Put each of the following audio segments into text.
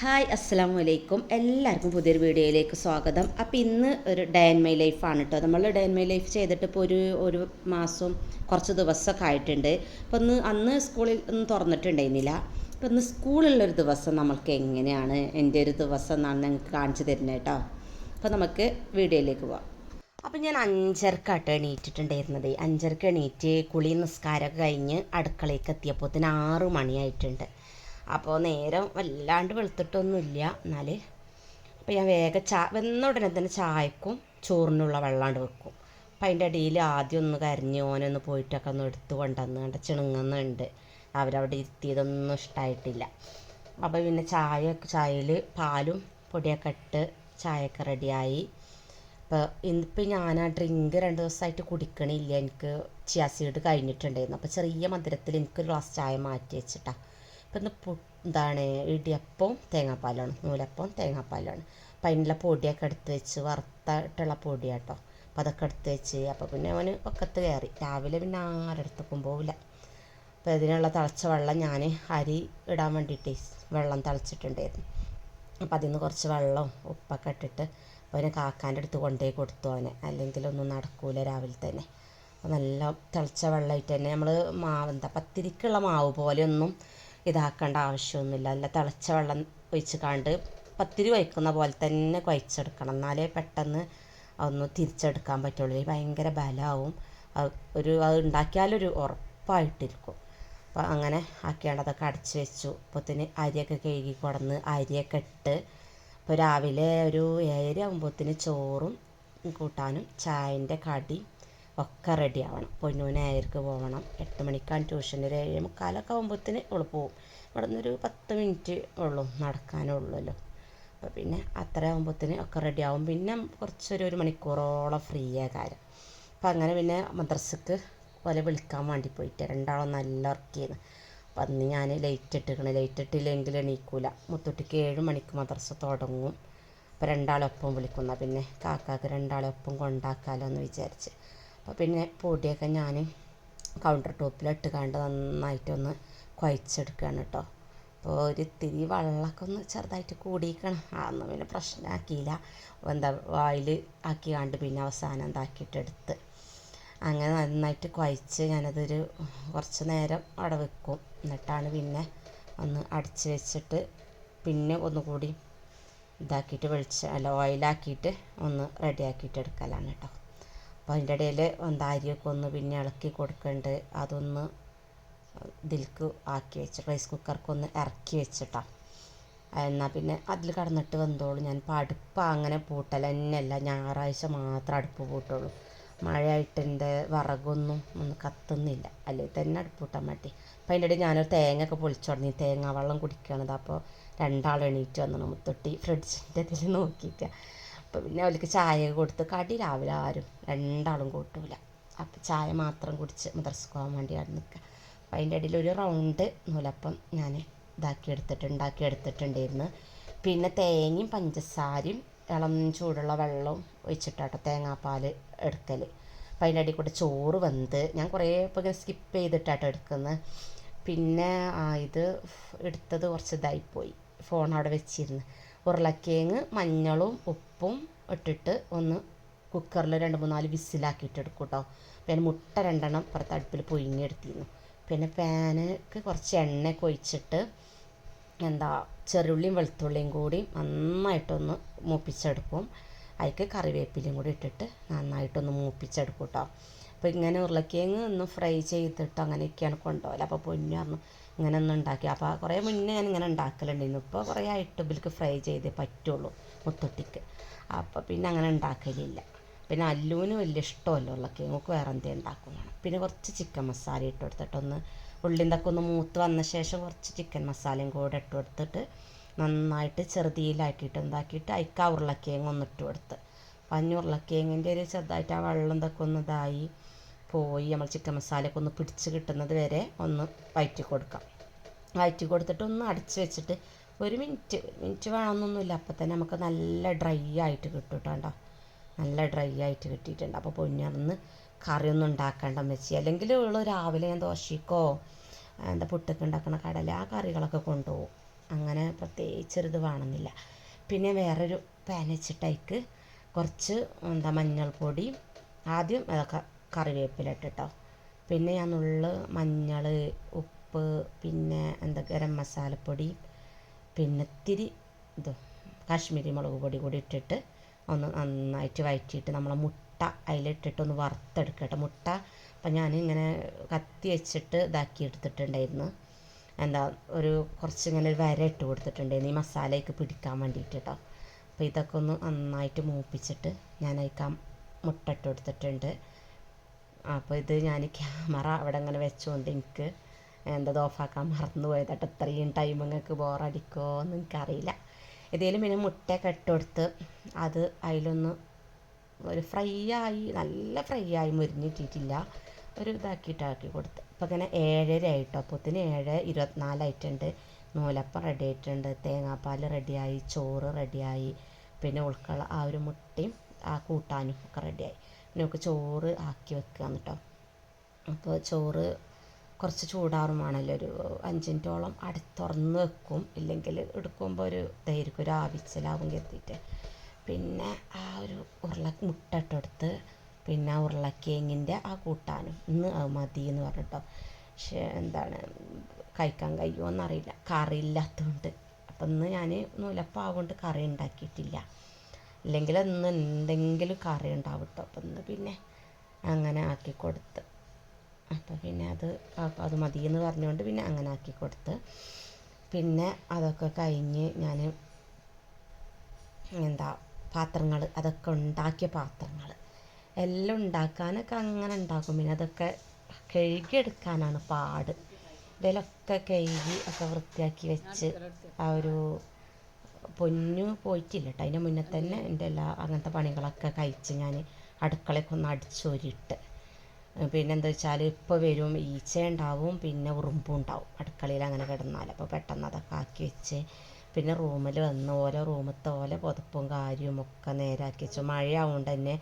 Hi അസ്സാം വലൈക്കും എല്ലാവർക്കും പുതിയൊരു വീഡിയോയിലേക്ക് സ്വാഗതം. അപ്പോൾ ഇന്ന് ഒരു ഡേ ആൻഡ് മൈ ലൈഫാണ് കേട്ടോ നമ്മൾ ഡേ ആൻഡ് മൈ ലൈഫ് ചെയ്തിട്ട് ഇപ്പോൾ ഒരു ഒരു മാസം കുറച്ച് ദിവസമൊക്കെ ആയിട്ടുണ്ട്. അപ്പോൾ ഇന്ന് അന്ന് സ്കൂളിൽ ഒന്നും തുറന്നിട്ടുണ്ടായിരുന്നില്ല. അപ്പോൾ ഇന്ന് സ്കൂളിലുള്ളൊരു ദിവസം നമ്മൾക്ക് എങ്ങനെയാണ് എന്റെ ഒരു ദിവസം എന്നാണ് ഞങ്ങൾക്ക് കാണിച്ചു തരുന്നത് കേട്ടോ അപ്പോൾ നമുക്ക് വീഡിയോയിലേക്ക് പോവാം. അപ്പം ഞാൻ അഞ്ചരക്കാട്ട് എണീറ്റിട്ടുണ്ടായിരുന്നത്. അഞ്ചരക്ക് എണീറ്റ് കുളി നിസ്കാരമൊക്കെ കഴിഞ്ഞ് അടുക്കളയ്ക്ക് എത്തിയപ്പോൾ തന്നെ ആറ് മണിയായിട്ടുണ്ട്. അപ്പോൾ നേരം വല്ലാണ്ട് വെളുത്തിട്ടൊന്നുമില്ല. എന്നാൽ അപ്പോൾ ഞാൻ വേഗം ചാ വന്ന ഉടനെ തന്നെ ചായക്കും ചോറിനുള്ള വെള്ളാണ്ട് വെക്കും. അപ്പം അതിന്റെ ഇടയിൽ ആദ്യം ഒന്ന് കരഞ്ഞ് ഓനൊന്ന് പോയിട്ടൊക്കെ ഒന്ന് എടുത്ത് കൊണ്ടുവന്ന് കണ്ട ചിണുങ്ങുന്നുണ്ട്. അവരവിടെ ഇരുത്തിയതൊന്നും ഇഷ്ടമായിട്ടില്ല അപ്പോൾ പിന്നെ ചായ ചായയിൽ പാലും പൊടിയൊക്കെ ഇട്ട് ചായയൊക്കെ റെഡിയായി. അപ്പോൾ ഇന്നിപ്പോൾ ഞാൻ ആ ഡ്രിങ്ക് രണ്ട് ദിവസമായിട്ട് കുടിക്കണില്ല. എനിക്ക് ചിയാസീഡ് കഴിഞ്ഞിട്ടുണ്ടായിരുന്നു. അപ്പോൾ ചെറിയ മധുരത്തിൽ എനിക്കൊരു ഗ്ലാസ് ചായ മാറ്റി വെച്ചിട്ടാണ് അപ്പോൾ ഇന്ന് എന്താണ് ഇടിയപ്പവും തേങ്ങാപ്പാലാണ് നൂലപ്പവും തേങ്ങാപ്പാലാണ്. അപ്പം അതിനുള്ള പൊടിയൊക്കെ എടുത്ത് വെച്ച് വറുത്തിട്ടുള്ള പൊടിയാട്ടോ. അപ്പം അതൊക്കെ എടുത്ത് വെച്ച് അപ്പോൾ പിന്നെ അവന് ഒക്കത്ത് കയറി. രാവിലെ പിന്നെ ആരെടുത്തേക്കും പോവില്ല. അപ്പോൾ ഇതിനുള്ള തിളച്ച വെള്ളം ഞാൻ അരി ഇടാൻ വേണ്ടിയിട്ട് വെള്ളം തിളച്ചിട്ടുണ്ടായിരുന്നു. അപ്പം അതിൽ നിന്ന് കുറച്ച് വെള്ളവും ഉപ്പൊക്കെ ഇട്ടിട്ട് അവനെ കാക്കാന്റെ അടുത്ത് കൊണ്ടുപോയി കൊടുത്തു അവനെ. അല്ലെങ്കിൽ ഒന്നും നടക്കൂല രാവിലെ തന്നെ. നല്ല തിളച്ച വെള്ളമായിട്ട് തന്നെ നമ്മൾ മാവ് എന്താ പത്തിരിക്കുള്ള മാവ് പോലെയൊന്നും ഇതാക്കേണ്ട ആവശ്യമൊന്നുമില്ല. നല്ല തിളച്ച വെള്ളം ഒഴിച്ച് കാണ്ട് പത്തിരി കുഴക്കുന്ന പോലെ തന്നെ കുഴച്ചെടുക്കണം. എന്നാലേ പെട്ടെന്ന് അതൊന്ന് തിരിച്ചെടുക്കാൻ പറ്റുള്ളൂ. ഭയങ്കര ബലമാവും. ഒരു അത് ഉണ്ടാക്കിയാലൊരു ഉറപ്പായിട്ടിരിക്കും. അപ്പോൾ അങ്ങനെ ആക്കേണ്ടതൊക്കെ അടച്ച് വെച്ചു. അപ്പോഴത്തേന് അരിയൊക്കെ കഴുകി കൊടുന്ന് അരിയൊക്കെ ഇട്ട് ഇപ്പോൾ രാവിലെ ഒരു ഏഴര ആകുമ്പോഴത്തേന് ചോറും കൂട്ടാനും ചായന്റെ കടി ഒക്കെ റെഡി ആവണം. പൊന്നൂന് ഏഴരക്ക് പോകണം എട്ട് മണിക്കാണ് ട്യൂഷൻ ഒരു ഏഴ് മുക്കാലൊക്കെ ആകുമ്പോഴത്തേന് അവൾ പോവും. ഇവിടെ നിന്നൊരു പത്ത് മിനിറ്റ് ഉള്ളൂ നടക്കാനുള്ളല്ലോ. അപ്പോൾ പിന്നെ അത്ര ആകുമ്പോഴത്തേന് ഒക്കെ റെഡി ആവും. പിന്നെ കുറച്ചൊരു ഒരു മണിക്കൂറോളം ഫ്രീ കാര്യം. അപ്പം അങ്ങനെ പിന്നെ മദ്രസക്ക് പോലെ വിളിക്കാൻ വേണ്ടി പോയിട്ട് രണ്ടാളും നല്ല ഉറക്കിയിരുന്നു അപ്പം അന്ന് ഞാൻ ലൈറ്റ് ഇട്ടിരിക്കണം ലൈറ്റ് ഇട്ടില്ലെങ്കിൽ എണീക്കൂല. മുത്തുട്ടിക്ക് ഏഴ് മണിക്ക് മദ്രസ തുടങ്ങും. അപ്പോൾ രണ്ടാളൊപ്പം വിളിക്കുന്ന പിന്നെ കാക്കാക്ക് രണ്ടാളൊപ്പം കൊണ്ടാക്കാമല്ലോ എന്ന് വിചാരിച്ച്. അപ്പോൾ പിന്നെ പൊടിയൊക്കെ ഞാൻ കൗണ്ടർ ടോപ്പിലിട്ട് കണ്ട് നന്നായിട്ടൊന്ന് കുഴച്ചെടുക്കുകയാണ് കേട്ടോ അപ്പോൾ ഒരു ഇത്തിരി വെള്ളമൊക്കെ ഒന്ന് ചെറുതായിട്ട് കൂടിയിരിക്കണം. അതൊന്നും പിന്നെ പ്രശ്നമാക്കിയില്ല. എന്താ വായിൽ ആക്കി കണ്ട് പിന്നെ അവസാനം എന്താക്കിയിട്ടെടുത്ത് അങ്ങനെ നന്നായിട്ട് കുഴച്ച് ഞാനതൊരു കുറച്ച് നേരം അവിടെ വെക്കും. എന്നിട്ടാണ് പിന്നെ ഒന്ന് അടിച്ച് വെച്ചിട്ട് പിന്നെ ഒന്നുകൂടി ഇതാക്കിയിട്ട് വെളിച്ച അല്ല ഓയിലാക്കിയിട്ട് ഒന്ന് റെഡിയാക്കിയിട്ട് എടുക്കലാണ് കേട്ടോ അപ്പോൾ അതിന്റെ ഇടയിൽ അരിയൊക്കെ ഒന്ന് പിന്നെ ഇളക്കി കൊടുക്കുന്നുണ്ട് അതൊന്ന് ഇതിൽക്ക് ആക്കി വെച്ച് റൈസ് കുക്കർക്കൊന്ന് ഇറക്കി വെച്ചിട്ടാണ് എന്നാൽ പിന്നെ അതിൽ കടന്നിട്ട് വന്നോളൂ ഇപ്പോൾ അടുപ്പ് അങ്ങനെ പൂട്ടൽ തന്നെയല്ല. ഞായറാഴ്ച മാത്രം അടുപ്പ് പൂട്ടുള്ളൂ. മഴയായിട്ട് എന്റെ വിറകൊന്നും ഒന്ന് കത്തുന്നില്ല. അല്ലെങ്കിൽ തന്നെ അടുപ്പ് പൂട്ടാൻ മാറ്റി അപ്പോൾ അതിന്റെ ഇടയിൽ ഞാനൊരു തേങ്ങ ഒക്കെ പൊളിച്ചു തുടങ്ങി. തേങ്ങ വെള്ളം അപ്പോൾ രണ്ടാൾ എണീറ്റ് വന്നു മുത്തൊട്ടി ഫ്രിഡ്ജിന്റെ ഇതിൽ നോക്കിയിട്ട്. അപ്പോൾ പിന്നെ അവർക്ക് ചായ കൊടുത്ത് കടി രാവിലെ ആരും രണ്ടാളും കൂട്ടൂല. അപ്പം ചായ മാത്രം കുടിച്ച് മദ്രസക്ക് പോകാൻ വേണ്ടിയാണ് നിൽക്കുക. അപ്പം അതിന്റെ ഇടയിൽ ഒരു റൗണ്ട് നൂലപ്പം ഞാൻ ഇതാക്കി എടുത്തിട്ട് ഉണ്ടാക്കി എടുത്തിട്ടുണ്ടായിരുന്നു. പിന്നെ തേങ്ങയും പഞ്ചസാരയും ഇളം ചൂടുള്ള വെള്ളവും ഒഴിച്ചിട്ടാട്ടോ തേങ്ങാപ്പാൽ എടുക്കൽ. അപ്പം അതിന്റെ ഇടയിൽ കൂടെ ചോറ് വെന്ത് ഞാൻ കുറേ ഇപ്പോൾ ഇങ്ങനെ സ്കിപ്പ് ചെയ്തിട്ടാട്ടോ എടുക്കുന്നത്. പിന്നെ ഇത് എടുത്തത് കുറച്ച് ഇതായിപ്പോയി. ഫോൺ അവിടെ വെച്ചിരുന്നു. ഉരുളക്കിഴങ്ങ് മഞ്ഞളും ഉപ്പും ഇട്ടിട്ട് ഒന്ന് കുക്കറിൽ രണ്ട് മൂന്നാൽ വിസിലാക്കിയിട്ട് എടുക്കും കേട്ടോ പിന്നെ മുട്ട രണ്ടെണ്ണം പുറത്ത് അടുപ്പിൽ പൊയിഞ്ഞെടുത്തിരുന്നു പിന്നെ പാനക്ക് കുറച്ച് എണ്ണയൊക്കെ ഒഴിച്ചിട്ട് എന്താ ചെറുള്ളിയും വെളുത്തുള്ളിയും കൂടി നന്നായിട്ടൊന്ന് മൂപ്പിച്ചെടുക്കും. അതിലേക്ക് കറിവേപ്പിലയും കൂടി ഇട്ടിട്ട് നന്നായിട്ടൊന്ന് മൂപ്പിച്ചെടുക്കും കേട്ടോ അപ്പോൾ ഇങ്ങനെ ഉരുളക്കിഴങ്ങ് ഒന്ന് ഫ്രൈ ചെയ്തിട്ട് അങ്ങനെയൊക്കെയാണ് കൊണ്ടുപോകൽ. അപ്പോൾ പൊന്നു പറഞ്ഞു ഇങ്ങനെ ഒന്ന് ഉണ്ടാക്കി. അപ്പോൾ കുറേ മുന്നേ ഞാൻ ഇങ്ങനെ ഉണ്ടാക്കലുണ്ടായിരുന്നു. ഇപ്പോൾ കുറേ ആയിട്ട് ഇവർക്ക് ഫ്രൈ ചെയ്തേ പറ്റുള്ളൂ മുത്തൊട്ടിക്ക് അപ്പോൾ പിന്നെ അങ്ങനെ ഉണ്ടാക്കലില്ല. പിന്നെ അല്ലുവിന് വലിയ ഇഷ്ടമല്ല ഉരുളക്കിഴങ്ങ്. വേറെ എന്തേ ഉണ്ടാക്കും പിന്നെ കുറച്ച് ചിക്കൻ മസാല ഇട്ട് കൊടുത്തിട്ടൊന്ന് ഉള്ളിന്തൊക്കെ ഒന്ന് മൂത്ത് വന്ന ശേഷം കുറച്ച് ചിക്കൻ മസാലയും കൂടെ ഇട്ട് കൊടുത്തിട്ട് നന്നായിട്ട് ചെറുതിയിലാക്കിയിട്ട് എന്താക്കിയിട്ട് അയക്കാ ഉരുളക്കിഴങ്ങ് ഒന്ന് ഇട്ട് കൊടുത്ത്. ഉരുളക്കിഴങ്ങിന്റെ ഒരു ചെറുതായിട്ട് ആ വെള്ളം ഇതൊക്കെ ഒന്ന് ഇതായി പോയി നമ്മൾ ചിക്കൻ മസാലയൊക്കെ ഒന്ന് പിടിച്ച് കിട്ടുന്നത് വരെ ഒന്ന് വയറ്റി കൊടുക്കാം. വയറ്റി കൊടുത്തിട്ട് ഒന്ന് അടച്ച് വെച്ചിട്ട് ഒരു മിനിറ്റ് മിനിറ്റ് വേണമെന്നൊന്നുമില്ല. അപ്പം തന്നെ നമുക്ക് നല്ല ഡ്രൈ ആയിട്ട് കിട്ടും നല്ല ഡ്രൈ ആയിട്ട് കിട്ടിയിട്ടുണ്ട്. അപ്പോൾ പൊന്നിറന്ന് കറിയൊന്നും ഉണ്ടാക്കേണ്ട വെച്ച് അല്ലെങ്കിൽ ഉള്ള രാവിലെ ഞാൻ ദോശക്കോ എന്താ പുട്ടൊക്കെ ഉണ്ടാക്കുന്ന കടല ആ കറികളൊക്കെ കൊണ്ടുപോകും. അങ്ങനെ പ്രത്യേകിച്ചൊരിത് വേണമെന്നില്ല. പിന്നെ വേറൊരു പാൻ കുറച്ച് എന്താ മഞ്ഞൾപ്പൊടി ആദ്യം അതൊക്കെ കറിവേപ്പില ഇട്ടിട്ടോ പിന്നെ ഞാൻ നുള്ള് മഞ്ഞൾ ഉപ്പ് പിന്നെ എന്താ ഗരം മസാലപ്പൊടി പിന്നെ ഇത്തിരി ഇത് കാശ്മീരി മുളക് പൊടി കൂടി ഇട്ടിട്ട് ഒന്ന് നന്നായിട്ട് വഴറ്റിയിട്ട് നമ്മളെ മുട്ട അതിലിട്ടിട്ട് ഒന്ന് വറുത്തെടുക്കട്ടെ മുട്ട അപ്പം ഞാൻ ഇങ്ങനെ കത്തി വെച്ചിട്ട് ഇതാക്കി എടുത്തിട്ടുണ്ടായിരുന്നു. എന്താ ഒരു കുറച്ച് ഇങ്ങനെ ഒരു വര ഇട്ട് കൊടുത്തിട്ടുണ്ടായിരുന്നു ഈ മസാലയൊക്കെ പിടിക്കാൻ വേണ്ടിയിട്ട് കേട്ടോ അപ്പോൾ ഇതൊക്കെ ഒന്ന് നന്നായിട്ട് മൂപ്പിച്ചിട്ട് ഞാൻ അതിൽ മുട്ട ഇട്ട് കൊടുത്തിട്ടുണ്ട്. അപ്പോൾ ഇത് ഞാൻ ക്യാമറ അവിടെ ഇങ്ങനെ വെച്ചുകൊണ്ട് എനിക്ക് എന്തത് ഓഫാക്കാൻ മറന്നു പോയതാട്ടോ ഇത്രയും ടൈം നിങ്ങൾക്ക് ബോറടിക്കുമോ എന്ന് എനിക്കറിയില്ല. ഏതെങ്കിലും പിന്നെ മുട്ടയൊക്കെ ഇട്ട് കൊടുത്ത് അത് അതിലൊന്ന് ഒരു ഫ്രൈ ആയി നല്ല ഫ്രൈ ആയി മുരിഞ്ഞിട്ടിട്ടില്ല. ഒരു ഇതാക്കിയിട്ടാക്കി കൊടുത്ത്. അപ്പോൾ ഇങ്ങനെ ഏഴര ആയിട്ടോ അപ്പോത്തിന് ഏഴ് ഇരുപത്തിനാലായിട്ടുണ്ട് നൂലപ്പം റെഡി ആയിട്ടുണ്ട് തേങ്ങാപ്പാൽ റെഡിയായി ചോറ് റെഡിയായി പിന്നെ ഉൾക്കള ആ ഒരു മുട്ടയും ആ കൂട്ടാനും ഒക്കെ റെഡിയായി നമുക്ക് ചോറ് ആക്കി വെക്കുക കേട്ടോ അപ്പോൾ ചോറ് കുറച്ച് ചൂടാറും വേണമല്ലോ ഒരു അഞ്ച് മിനിറ്റോളം അടി തുറന്ന് വെക്കും. ഇല്ലെങ്കിൽ എടുക്കുമ്പോൾ ഒരു ഇതായിരിക്കും. ഒരു ആവിച്ചലാവും കരുതിയിട്ട്. പിന്നെ ആ ഒരു ഉരുള മുട്ട ഇട്ടെടുത്ത് പിന്നെ ആ ഉരുളക്കിഴങ്ങിന്റെ ആ കൂട്ടാനും. ഇന്ന് അത് മതി എന്ന് പറഞ്ഞിട്ടോ. പക്ഷേ എന്താണ്? കഴിക്കാൻ കഴിയുമോ എന്നറിയില്ല കറി ഇല്ലാത്തതുകൊണ്ട് അപ്പം ഇന്ന് ഞാൻ നൂലപ്പാവുകൊണ്ട് കറി ഉണ്ടാക്കിയിട്ടില്ല. അല്ലെങ്കിൽ ഇന്ന് എന്തെങ്കിലും കറി ഉണ്ടാവും കേട്ടോ അപ്പം ഇന്ന് പിന്നെ അങ്ങനെ ആക്കി കൊടുത്ത്. അപ്പോൾ പിന്നെ അത് അത് മതി എന്ന് പറഞ്ഞുകൊണ്ട് പിന്നെ അങ്ങനെ ആക്കി കൊടുത്ത്. പിന്നെ അതൊക്കെ കഴിഞ്ഞ് ഞാൻ എന്താ പാത്രങ്ങൾ അതൊക്കെ ഉണ്ടാക്കിയ പാത്രങ്ങൾ എല്ലാം ഉണ്ടാക്കാനൊക്കെ അങ്ങനെ ഉണ്ടാക്കും. പിന്നെ അതൊക്കെ കഴുകിയെടുക്കാനാണ് പാട്. ഇതിലൊക്കെ കഴുകി ഒക്കെ വൃത്തിയാക്കി വെച്ച് ആ ഒരു പൊന്നു പോയിട്ടില്ല കേട്ടോ അതിന്റെ മുന്നേ തന്നെ എന്റെ എല്ലാ അങ്ങനത്തെ പണികളൊക്കെ കഴിച്ച് ഞാൻ അടുക്കളയൊക്കെ ഒന്ന് അടിച്ചോരിട്ട്. പിന്നെ എന്താ വെച്ചാൽ ഇപ്പോൾ വരും ഈച്ച ഉണ്ടാവും പിന്നെ ഉറുമ്പും ഉണ്ടാവും അടുക്കളയിൽ അങ്ങനെ കിടന്നാൽ അപ്പോൾ പെട്ടെന്ന് അതൊക്കെ ആക്കി വെച്ച് പിന്നെ റൂമിൽ വന്ന് ഓരോ റൂമത്തെ ഓല പുതപ്പും കാര്യവും ഒക്കെ നേരാക്കി വെച്ചു. മഴയാവുകൊണ്ട് തന്നെ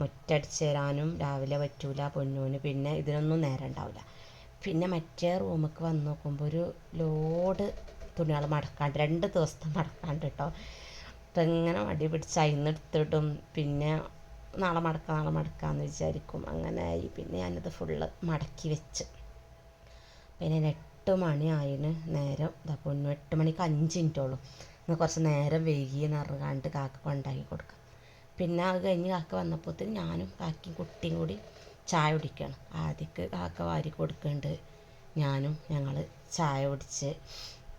മുറ്റടിച്ച് തരാനും രാവിലെ പറ്റൂല പൊന്നൂന് പിന്നെ ഇതിനൊന്നും നേരം ഉണ്ടാവില്ല. പിന്നെ മറ്റേ റൂമിലേക്ക് വന്ന് നോക്കുമ്പോൾ ഒരു ലോഡ് തുണികൾ മടക്കാണ്ട് രണ്ട് ദിവസത്തെ മടക്കാണ്ട് കേട്ടോ അപ്പം ഇങ്ങനെ മടി പിടിച്ച് അതിന്ന് എടുത്തിടും. പിന്നെ നാളെ മടക്കാം നാളെ മടക്കാമെന്ന് വിചാരിക്കും. അങ്ങനെ ആയി. പിന്നെ ഞാനത് ഫുള്ള് മടക്കി വെച്ച്. പിന്നെ എട്ട് മണി ആയിന് നേരം ഇതാ പൊന്നു എട്ട് മണിക്ക് അഞ്ച് മിനിറ്റോളും ഇന്ന് കുറച്ച് നേരം വൈകി അറിയാണ്ട് കാക്ക കൊണ്ടാക്കി കൊടുക്കാം. പിന്നെ അത് കഴിഞ്ഞ് കാക്ക വന്നപ്പോഴത്തേന് ഞാനും കാക്കയും കുട്ടിയും കൂടി ചായ കുടിക്കുകയാണ് ആദ്യക്ക് കാക്ക വാരി കൊടുക്കുന്നുണ്ട് ഞാനും ഞങ്ങൾ ചായ കുടിച്ച്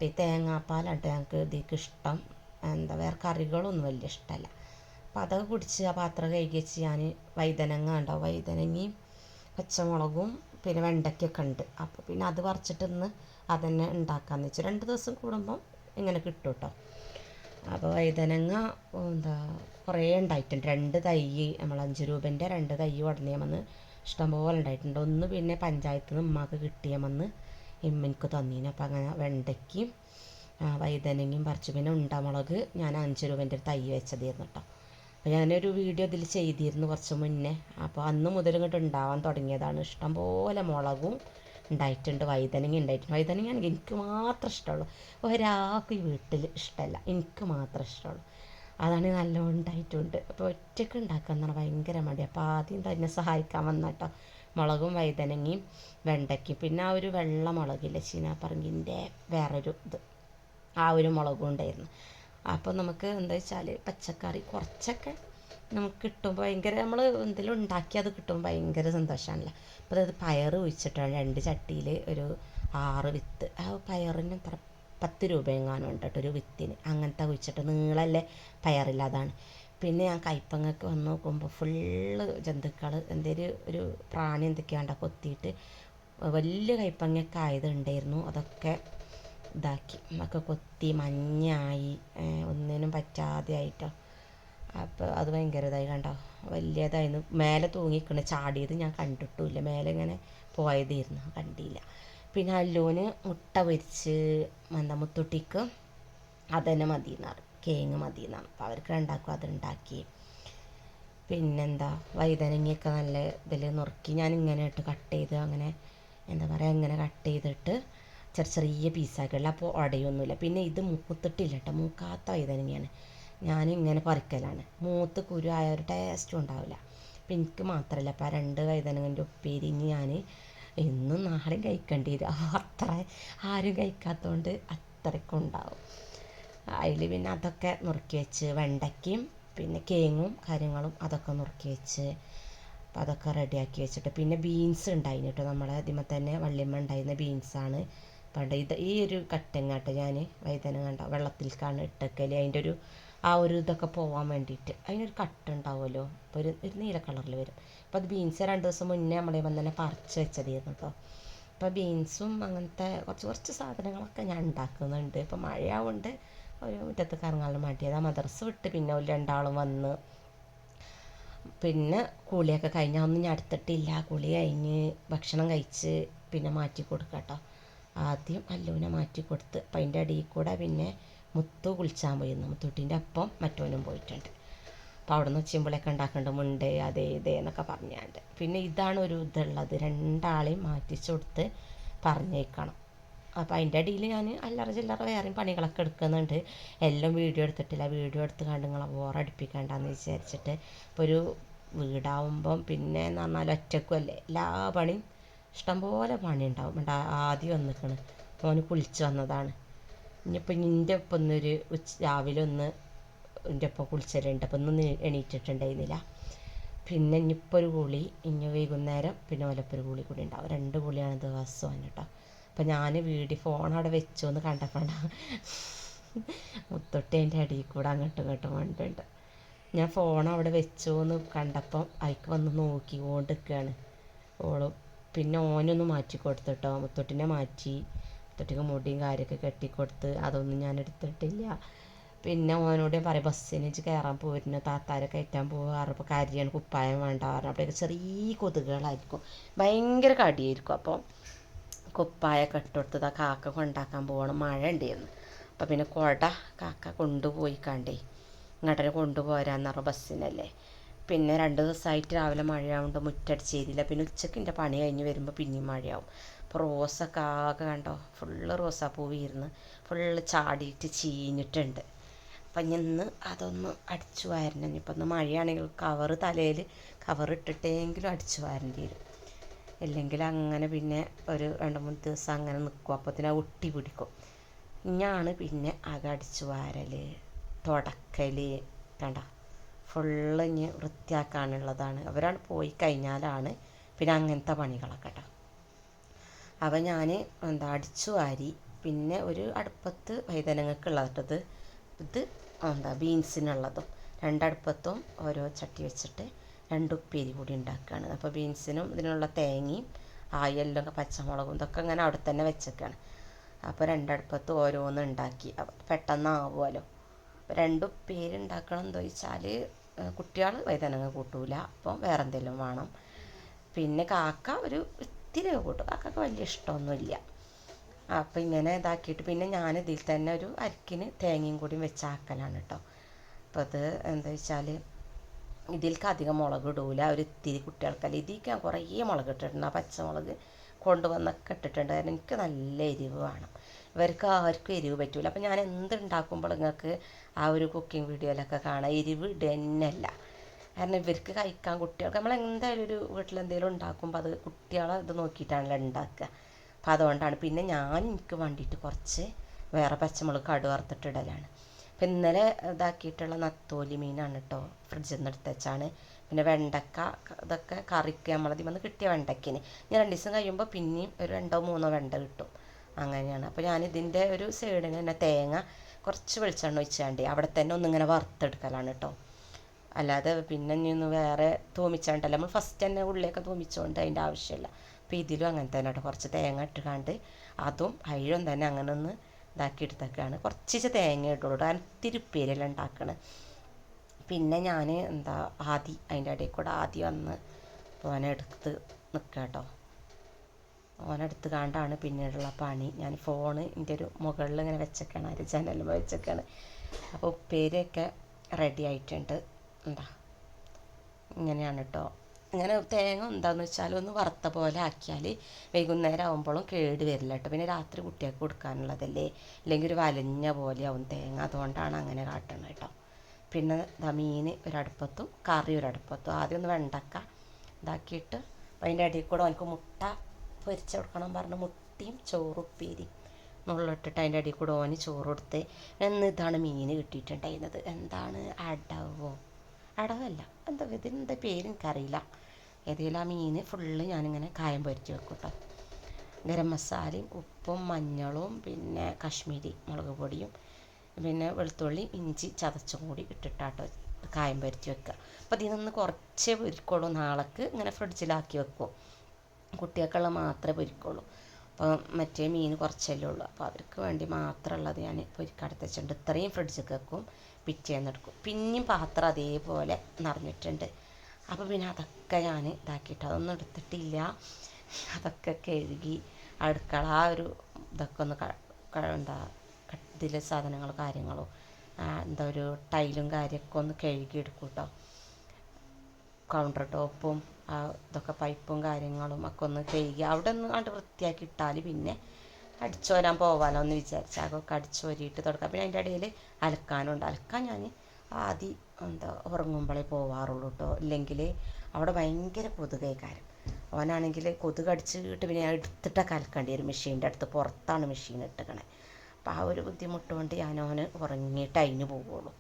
ഈ തേങ്ങാപ്പാലാട്ടോ ഞങ്ങൾക്ക് ഇതിലേക്ക് ഇഷ്ടം. എന്താ വേറെ കറികളൊന്നും വലിയ ഇഷ്ടമല്ല അപ്പം അതൊക്കെ കുടിച്ച് ആ പാത്രം കഴുകി വെച്ച് ഞാൻ വൈതനങ്ങ ഉണ്ടാവും വൈതനങ്ങയും പച്ചമുളകും പിന്നെ വെണ്ടയ്ക്കൊക്കെ ഉണ്ട്. അപ്പോൾ പിന്നെ അത് പറിച്ചിട്ട് ഇന്ന് അതന്നെ ഉണ്ടാക്കാമെന്ന് വെച്ചു. രണ്ട് ദിവസം കൂടുമ്പം ഇങ്ങനെ കിട്ടും കേട്ടോ അപ്പോൾ വൈതനങ്ങ എന്താ കുറേ ഉണ്ടായിട്ടുണ്ട്. രണ്ട് തൈ നമ്മൾ അഞ്ച് രൂപേന്റെ രണ്ട് തൈ ഉടനെയാമെന്ന് ഇഷ്ടംപോലെ ഉണ്ടായിട്ടുണ്ട്. ഒന്ന് പിന്നെ പഞ്ചായത്തിൽ നിന്ന് ഉമ്മാക്ക് കിട്ടിയമെന്ന് ഇമ്മനിക്ക് തന്നീന്. അപ്പം അങ്ങനെ വെണ്ടയ്ക്കും വൈതനങ്ങയും പറിച്ചു പിന്നെ ഉണ്ടമുളക് ഞാൻ അഞ്ച് രൂപേന്റെ ഒരു തൈ വെച്ചതായിരുന്നു കേട്ടോ അപ്പോൾ ഞാനൊരു വീഡിയോ ഇതിൽ ചെയ്തിരുന്നു കുറച്ച് മുന്നേ. അപ്പോൾ അന്ന് മുതൽ ഇങ്ങോട്ട് ഉണ്ടാവാൻ തുടങ്ങിയതാണ്. ഇഷ്ടം പോലെ മുളകും ഉണ്ടായിട്ടുണ്ട് വൈതനങ്ങ ഉണ്ടായിട്ടുണ്ട്. വൈതനങ്ങ ആണെങ്കിൽ എനിക്ക് മാത്രം ഇഷ്ടമുള്ളൂ. ഒരാൾക്ക് വീട്ടിൽ ഇഷ്ടമല്ല എനിക്ക് മാത്രം ഇഷ്ടമുള്ളൂ. അതാണ് നല്ലോണം ഉണ്ടായിട്ടുണ്ട്. അപ്പോൾ ഒറ്റയ്ക്ക് ഉണ്ടാക്കാൻ എന്നാണ് ഭയങ്കര മടി അപ്പോൾ ആദ്യം തന്നെ സഹായിക്കാൻ വന്ന കേട്ടോ മുളകും വഴുതനങ്ങയും വെണ്ടയ്ക്കും. പിന്നെ ആ ഒരു വെള്ള മുളകില്ലേ ചീനാപ്പറങ്കിന്റെ വേറൊരു ഇത്. ആ ഒരു മുളകും ഉണ്ടായിരുന്നു. അപ്പോൾ നമുക്ക് എന്താ വെച്ചാൽ പച്ചക്കറി കുറച്ചൊക്കെ നമുക്ക് കിട്ടുമ്പോൾ ഭയങ്കര നമ്മൾ എന്തെങ്കിലും ഉണ്ടാക്കി അത് കിട്ടുമ്പോൾ ഭയങ്കര സന്തോഷമാണല്ലോ അപ്പോൾ അതായത് പയർ ഒഴിച്ചിട്ടാണ് രണ്ട് ചട്ടിയിൽ ഒരു ആറ് വിത്ത്. ആ പയറിന് എത്ര? പത്ത് രൂപയെങ്ങാനും ഉണ്ട് കേട്ടോ ഒരു വിത്തിന്. അങ്ങനത്തെ ഒഴിച്ചിട്ട് നീളല്ലേ പയറില്ല പിന്നെ ഞാൻ കയ്പങ്ങൾക്ക് വന്ന് നോക്കുമ്പോൾ ഫുള്ള് ജന്തുക്കൾ എന്തെങ്കിലും ഒരു പ്രാണി എന്തൊക്കെയാണ്ട കൊത്തിയിട്ട് വലിയ കയ്പങ്ങയൊക്കെ ആയതുണ്ടായിരുന്നു അതൊക്കെ ഇതാക്കി. ഒക്കെ കൊത്തി മഞ്ഞായി. ഒന്നിനും പറ്റാതെ ആയിട്ടോ. അപ്പോൾ അത് ഭയങ്കര ഇതായി കണ്ടോ. വലിയതായിരുന്നു മേലെ തൂങ്ങിക്കണ് ചാടിയത് ഞാൻ കണ്ടിട്ടില്ല. മേലെ ഇങ്ങനെ പോയതായിരുന്നു കണ്ടില്ല. പിന്നെ അല്ലൂന് മുട്ട പൊരിച്ച് എന്താ മുത്തൂട്ടിക്ക് അതന്നെ മതി എന്നാണ് കേങ്ങ് മതി എന്നാണ് അപ്പോൾ അവർക്ക് ഉണ്ടാക്കും അതുണ്ടാക്കി. പിന്നെന്താ വഴുതനങ്ങയൊക്കെ നല്ല ഇതിൽ നുറുക്കി ഞാൻ ഇങ്ങനെ ഇട്ട് കട്ട് ചെയ്ത് അങ്ങനെ എന്താ പറയുക ഇങ്ങനെ കട്ട് ചെയ്തിട്ട് ചെറിയ ചെറിയ പീസാക്കിയുള്ള അപ്പോൾ ഉടയൊന്നുമില്ല പിന്നെ ഇത് മൂത്തിട്ടില്ല കേട്ടോ. മൂക്കാത്ത വഴുതനങ്ങയാണ്. ഞാൻ ഇങ്ങനെ പറിക്കലാണ്. മൂത്ത് കുരു ആയ ഒരു ടേസ്റ്റും ഉണ്ടാവില്ല. അപ്പം എനിക്ക് മാത്രമല്ല അപ്പം ആ രണ്ട് വൈതനങ്ങന്റെ ഉപ്പേരി ഇനി ഞാൻ ഇന്നും നാളെയും കഴിക്കേണ്ടി വരും. അത്ര ആരും കഴിക്കാത്തതുകൊണ്ട് അത്രയ്ക്കും ഉണ്ടാവും. അതിൽ പിന്നെ അതൊക്കെ നുറുക്കി വെച്ച് വെണ്ടയ്ക്കയും പിന്നെ കേങ്ങും കാര്യങ്ങളും അതൊക്കെ നുറുക്കി വെച്ച് അപ്പം അതൊക്കെ റെഡിയാക്കി വെച്ചിട്ട് പിന്നെ ബീൻസ് ഉണ്ടായിന് കേട്ടോ. നമ്മളെ ഇതിമ തന്നെ വള്ളിമ്മ ഉണ്ടായിരുന്ന ബീൻസാണ്. പണ്ട് ഇത് ഈ ഒരു കട്ടങ്ങാട്ട് ഞാൻ വൈതന കണ്ട വെള്ളത്തിലേക്കാണ് ഇട്ടക്കൽ. അതിന്റെ ഒരു ആ ഒരു ഇതൊക്കെ പോകാൻ വേണ്ടിയിട്ട് അതിനൊരു കട്ട ഉണ്ടാവുമല്ലോ അപ്പോൾ ഒരു ഒരു നീല കളറിൽ വരും. അപ്പോൾ അത് ബീൻസ് രണ്ട് ദിവസം മുന്നേ നമ്മളെ തന്നെ പറിച്ച് വെച്ചതായിരുന്നു കേട്ടോ. അപ്പോൾ ബീൻസും അങ്ങനത്തെ കുറച്ച് കുറച്ച് സാധനങ്ങളൊക്കെ ഞാൻ ഉണ്ടാക്കുന്നുണ്ട്. ഇപ്പോൾ മഴയാവുകൊണ്ട് ഒരു മുറ്റത്ത് കറങ്ങാനും മടിയത് ആ മദർസ് വിട്ട് പിന്നെ ഒരു രണ്ടാളും വന്ന്. പിന്നെ കുളിയൊക്കെ കഴിഞ്ഞാൽ ഒന്നും ഞാൻ എടുത്തിട്ടില്ല കുളി കഴിഞ്ഞ് ഭക്ഷണം കഴിച്ച് പിന്നെ മാറ്റി കൊടുക്കുക കേട്ടോ ആദ്യം അല്ലുവിനെ മാറ്റി കൊടുത്ത് അപ്പം അതിന്റെ അടിയിൽ കൂടെ പിന്നെ മുത്തു കുളിച്ചാൻ പോയിരുന്നു. മുത്തൂട്ടിന്റെ അപ്പം മറ്റോനും പോയിട്ടുണ്ട്. അപ്പോൾ അവിടെ നിന്ന് ചിമ്പിളൊക്കെ ഉണ്ടാക്കേണ്ട മുണ്ട് അതേ ഇതേ എന്നൊക്കെ പറഞ്ഞാണ്ട്. പിന്നെ ഇതാണ് ഒരു ഇതുള്ളത്. രണ്ടാളെയും മാറ്റിച്ചു കൊടുത്ത് പറഞ്ഞേക്കണം. അപ്പോൾ അതിന്റെ ഇടയിൽ ഞാൻ അല്ലറ ചില്ലറ വേറെയും പണികളൊക്കെ എടുക്കുന്നുണ്ട്. എല്ലാം വീഡിയോ എടുത്തിട്ടില്ല. വീഡിയോ എടുത്ത് കണ്ട് നിങ്ങളെ ബോറടിപ്പിക്കണ്ടെന്ന് വിചാരിച്ചിട്ട് ഇപ്പോൾ ഒരു വീടാവുമ്പം പിന്നെ എന്ന് പറഞ്ഞാൽ ഒറ്റക്കും അല്ലേ? എല്ലാ പണിയും ഇഷ്ടംപോലെ പണി ഉണ്ടാവും വേണ്ട ആദ്യം വന്നിക്കണ്. മോന് കുളിച്ച് വന്നതാണ്. ഇനിയിപ്പോൾ നിന്റെ ഒപ്പം ഒന്നൊരു ഉച്ച രാവിലെ ഒന്ന് എന്റെ ഒപ്പം കുളിച്ചലുണ്ട്. അപ്പം ഒന്നും എണീറ്റിട്ടുണ്ടായിരുന്നില്ല. പിന്നെ ഇനിയിപ്പോൾ ഒരു കുളി ഇനി വൈകുന്നേരം പിന്നെ ഒലപ്പൊരു ഒരു കുളി കൂടി ഉണ്ടാവും. രണ്ട് കുളിയാണ് ദിവസവും കേട്ടോ അപ്പം ഞാൻ വീട് ഫോൺ അവിടെ വെച്ചു എന്ന് കണ്ടപ്പോണ്ട മുത്തൊട്ടി അതിന്റെ അടിയിൽ കൂടെ അങ്ങോട്ടും ഇങ്ങോട്ടും കണ്ടുണ്ട് ഞാൻ ഫോൺ അവിടെ വെച്ചു എന്ന് കണ്ടപ്പം അതിക്ക് വന്ന് നോക്കിക്കൊണ്ട് നിൽക്കുകയാണ് ഓളും പിന്നെ ഓനൊന്ന് മാറ്റി കൊടുത്തിട്ടോ. മുത്തൊട്ടിനെ മാറ്റി മുത്തൊട്ടിക്ക് മുടിയും കാര്യമൊക്കെ കെട്ടിക്കൊടുത്ത് അതൊന്നും ഞാൻ എടുത്തിട്ടില്ല. പിന്നെ ഓനോട് ഞാൻ പറയും ബസ്സിന് വെച്ച് കയറാൻ പോയിരുന്നു താത്താരെ കയറ്റാൻ പോകാറ് അപ്പോൾ കരിയാണ് കുപ്പായം വേണ്ട. പറഞ്ഞു. അപ്പോഴേക്ക് ചെറിയ കൊതുകുകളായിരിക്കും. ഭയങ്കര കടിയായിരിക്കും അപ്പോൾ കുപ്പായൊക്കെ കെട്ടിടത്ത് ആ കാക്ക കൊണ്ടാക്കാൻ പോകണം മഴ ഉണ്ടായിരുന്നു അപ്പം പിന്നെ കുട കാക്ക കൊണ്ടുപോയി കണ്ടേ. ഇങ്ങോട്ടനെ കൊണ്ടുപോരാന്ന് പറഞ്ഞ ബസ്സിനല്ലേ. പിന്നെ രണ്ട് ദിവസമായിട്ട് രാവിലെ മഴയാവുകൊണ്ട് മുറ്റടിച്ച് ചെയ്തില്ല പിന്നെ ഉച്ചയ്ക്ക് എന്റെ പണി കഴിഞ്ഞ് വരുമ്പോൾ പിന്നെയും മഴയാവും. അപ്പോൾ റോസൊക്കെ ആകെ കണ്ടോ? ഫുള്ള് റോസാപ്പൂ വീർന്ന് ഫുള്ള് ചാടിയിട്ട് ചീഞ്ഞിട്ടുണ്ട്. അപ്പം ഇന്ന് അതൊന്ന് അടിച്ചു വാരണം. ഇനിയിപ്പോൾ ഒന്ന് മഴയാണെങ്കിൽ കവറ് തലയിൽ കവർ ഇട്ടിട്ടെങ്കിലും അടിച്ചു വാരേണ്ടി വരും. ഇല്ലെങ്കിൽ അങ്ങനെ പിന്നെ ഒരു രണ്ട് മൂന്ന് ദിവസം അങ്ങനെ നിൽക്കും അപ്പത്തിന് ഒട്ടി പിടിക്കും. ഇനിയാണ് പിന്നെ അകടിച്ചു വാരൽ തുടക്കൽ കണ്ട? ഫുള്ള് ഇനി വൃത്തിയാക്കാനുള്ളതാണ്. അവരാണ് പോയി കഴിഞ്ഞാലാണ് പിന്നെ അങ്ങനത്തെ പണികളൊക്കെ കേട്ടോ അപ്പം ഞാൻ എന്താ അടിച്ചു വാരി പിന്നെ ഒരു അടുപ്പത്ത് വൈതനങ്ങൾക്കുള്ളത് ഇത് എന്താ ബീൻസിനുള്ളതും രണ്ടടുപ്പത്തും ഓരോ ചട്ടി വെച്ചിട്ട് രണ്ട് ഉപ്പേരി കൂടി ഉണ്ടാക്കുകയാണ് അപ്പോൾ ബീൻസിനും ഇതിനുള്ള തേങ്ങയും ആയെല്ലാം പച്ചമുളകും ഇതൊക്കെ ഇങ്ങനെ അവിടെ തന്നെ വെച്ചേക്കാണ്. അപ്പോൾ രണ്ടടുപ്പത്ത് ഓരോന്ന് ഉണ്ടാക്കി. പെട്ടെന്ന് ആവുമല്ലോ രണ്ട് ഉപ്പേരി ഉണ്ടാക്കണം എന്താ വെച്ചാൽ കുട്ടികൾ വൈതനങ്ങ കൂട്ടൂല. അപ്പം വേറെ എന്തെങ്കിലും വേണം. പിന്നെ കാക്ക ഒരു ഇത്തിരി കൂട്ടും. കാക്കക്ക് വലിയ ഇഷ്ടമൊന്നുമില്ല. അപ്പം ഇങ്ങനെ ഇതാക്കിയിട്ട് പിന്നെ ഞാൻ ഇതിൽ തന്നെ ഒരു അരിക്കിന് തേങ്ങയും കൂടി വെച്ചാക്കലാണ് കേട്ടോ അപ്പോൾ അത് എന്താ വെച്ചാൽ ഇതിൽക്ക് അധികം മുളക് ഇടൂല. ഒരു ഇത്തിരി കുട്ടികൾക്കല്ല ഇതിലേക്ക് ഞാൻ കുറേ മുളക് ഇട്ടിട്ടുണ്ട്. ആ പച്ചമുളക് കൊണ്ടുവന്നൊക്കെ ഇട്ടിട്ടുണ്ട്. കാരണം എനിക്ക് നല്ല എരിവ് വേണം. ഇവർക്ക് ആർക്കും എരിവ് പറ്റൂല. അപ്പം ഞാൻ എന്തുണ്ടാക്കുമ്പോൾ നിങ്ങൾക്ക് ആ ഒരു കുക്കിംഗ് വീഡിയോയിലൊക്കെ കാണാം. എരിവ് ഇടന്നല്ല. കാരണം ഇവർക്ക് കഴിക്കാൻ കുട്ടികൾക്ക് നമ്മൾ എന്തായാലും ഒരു വീട്ടിൽ എന്തെങ്കിലും ഉണ്ടാക്കുമ്പോൾ അത് കുട്ടികളെ ഇത് നോക്കിയിട്ടാണല്ലോ ഉണ്ടാക്കുക. അപ്പം അതുകൊണ്ടാണ്. പിന്നെ ഞാൻ എനിക്ക് വേണ്ടിയിട്ട് കുറച്ച് വേറെ പച്ചമുളക് കടു വറുത്തിട്ടിടലാണ് അപ്പം ഇന്നലെ ഇതാക്കിയിട്ടുള്ള നത്തോലി മീനാണ് കേട്ടോ ഫ്രിഡ്ജിൽ നിന്ന് എടുത്ത് വെച്ചാണ്. പിന്നെ വെണ്ടക്ക ഇതൊക്കെ കറിക്ക് നമ്മളതിൽ വന്ന് കിട്ടിയ വെണ്ടയ്ക്കിന് ഞാൻ രണ്ട് ദിവസം കഴിയുമ്പോൾ പിന്നെയും ഒരു രണ്ടോ മൂന്നോ വെണ്ട കിട്ടും. അങ്ങനെയാണ്. അപ്പോൾ ഞാൻ ഇതിന്റെ ഒരു സൈഡിന് തന്നെ തേങ്ങ കുറച്ച് വെളിച്ചെണ്ണ ഒഴിച്ചാണ്ട് അവിടെ തന്നെ ഒന്നിങ്ങനെ വറുത്തെടുക്കലാണ് കേട്ടോ അല്ലാതെ പിന്നെ ഇനി ഒന്ന് വേറെ തൂമിച്ചാണ്ടല്ല. നമ്മൾ ഫസ്റ്റ് തന്നെ ഉള്ളിയൊക്കെ തൂമിച്ചുകൊണ്ട് അതിന്റെ ആവശ്യമില്ല അപ്പോൾ ഇതിലും അങ്ങനെ തന്നെ കേട്ടോ കുറച്ച് തേങ്ങ ഇട്ടുകാണ്ട് അതും അയിലും തന്നെ അങ്ങനെ ഒന്ന് ഇതാക്കി എടുത്തൊക്കെയാണ് കുറച്ച് തേങ്ങ ഇട്ടുള്ളൂ കാരണം തിരുപ്പേരെല്ലാം ഉണ്ടാക്കണം. പിന്നെ ഞാൻ എന്താ ആദി അതിന്റെ ഇടയിൽ കൂടെ ആദി വന്ന് ഓനെടുത്ത് നിൽക്കുക കേട്ടോ ഓനെടുത്ത് കാണ്ടാണ് പിന്നീടുള്ള പണി. ഞാൻ ഫോണ് എന്റെ ഒരു മുകളിൽ ഇങ്ങനെ വെച്ചേക്കാണ്. ഒരു ജനലുമ്പോൾ വെച്ചേക്കാണ്. അപ്പോൾ ഉപ്പേരിയൊക്കെ റെഡി ആയിട്ടുണ്ട്. എന്താ ഇങ്ങനെയാണ് കേട്ടോ അങ്ങനെ തേങ്ങ എന്താണെന്ന് വെച്ചാൽ ഒന്ന് വറുത്ത പോലെ ആക്കിയാൽ വൈകുന്നേരം ആകുമ്പോഴും കേട് വരില്ല കേട്ടോ പിന്നെ രാത്രി കുട്ടികൾക്ക് കൊടുക്കാനുള്ളതല്ലേ? അല്ലെങ്കിൽ ഒരു വലഞ്ഞ പോലെ പോലെയാവും തേങ്ങ. അതുകൊണ്ടാണ് അങ്ങനെ കാട്ടണത് കേട്ടോ പിന്നെ മീൻ ഒരടുപ്പത്തും കറി ഒരടുപ്പത്തും. ആദ്യം ഒന്ന് വെണ്ടക്ക ഇതാക്കിയിട്ട് അതിന്റെ അടിയിൽ കൂടെ അവനക്ക് മുട്ട പൊരിച്ച് കൊടുക്കണം പറഞ്ഞ് മുട്ടയും ചോറുപ്പേരി മുള്ളിട്ടിട്ട് അതിന്റെ അടിയിൽ കൂടെ ഓന് ചോറ് കൊടുത്ത് എന്ന് ഇതാണ് മീൻ കിട്ടിയിട്ടുണ്ടായിരുന്നത്. എന്താണ് അടവോ? അടവല്ല. എന്താ ഇതിന്റെ പേര് എനിക്കറിയില്ല. ഏതെങ്കിലും ആ മീൻ ഫുള്ള് ഞാനിങ്ങനെ കായം പൊരിച്ച് വെക്കും കേട്ടോ ഗരം മസാലയും ഉപ്പും മഞ്ഞളും പിന്നെ കാശ്മീരി മുളക് പൊടിയും പിന്നെ വെളുത്തുള്ളി ഇഞ്ചി ചതച്ചും കൂടി ഇട്ടിട്ടാട്ടോ കായം പൊരിച്ച് വെക്കുക. അപ്പോൾ ഇതിൽ നിന്ന് കുറച്ചേ പൊരിക്കുള്ളൂ. നാളേക്ക് ഇങ്ങനെ ഫ്രിഡ്ജിലാക്കി വെക്കും. കുട്ടികൾക്കുള്ള മാത്രമേ പൊരിക്കുള്ളൂ. അപ്പോൾ മറ്റേ മീൻ കുറച്ചല്ലേ ഉള്ളൂ. അപ്പോൾ അവർക്ക് വേണ്ടി മാത്രമുള്ളത് ഞാൻ പൊരിക്കടുത്ത് വെച്ചിട്ടുണ്ട്. ഇത്രയും ഫ്രിഡ്ജിൽ വെക്കും പിറ്റേന്ന് എടുക്കും. പിന്നെയും പാത്രം അതേപോലെ നിറഞ്ഞിട്ടുണ്ട്. അപ്പോൾ പിന്നെ അതൊക്കെ ഞാൻ ഇതാക്കിയിട്ട് അതൊന്നും എടുത്തിട്ടില്ല. അതൊക്കെ കഴുകി അടുക്കള ആ ഒരു ഇതൊക്കെ ഒന്ന് എന്താ ഇതിലെ സാധനങ്ങൾ കാര്യങ്ങളോ എന്താ ഒരു ടൈലും കാര്യമൊക്കെ ഒന്ന് കഴുകി എടുക്കും കേട്ടോ കൗണ്ടർ ടോപ്പും ആ ഇതൊക്കെ പൈപ്പും കാര്യങ്ങളും ഒക്കെ ഒന്ന് കഴുകി അവിടെ ഒന്ന് കണ്ട് വൃത്തിയാക്കി ഇട്ടാൽ പിന്നെ അടിച്ചു വരാൻ പോവാലോ എന്ന് വിചാരിച്ച്. അതൊക്കെ അടിച്ചു വരിയിട്ട് തുടക്കാം. പിന്നെ അതിന്റെ ഇടയിൽ അലക്കാനുണ്ട്. അലക്കാൻ ഞാൻ ആദ്യം എന്താ ഉറങ്ങുമ്പോഴേ പോവാറുള്ളൂ കേട്ടോ ഇല്ലെങ്കിൽ അവിടെ ഭയങ്കര കൊതുകേക്കാരം. അവനാണെങ്കിൽ കൊതുക് അടിച്ചിട്ട് പിന്നെ ഞാൻ എടുത്തിട്ടൊക്കെ അലക്കേണ്ടി വരും മെഷീന്റെ അടുത്ത്. പുറത്താണ് മെഷീൻ ഇട്ടേക്കണേ. അപ്പോൾ ആ ഒരു ബുദ്ധിമുട്ട് കൊണ്ട് ഞാൻ അവന് ഉറങ്ങിയിട്ട് അതിന് പോവുള്ളൂ.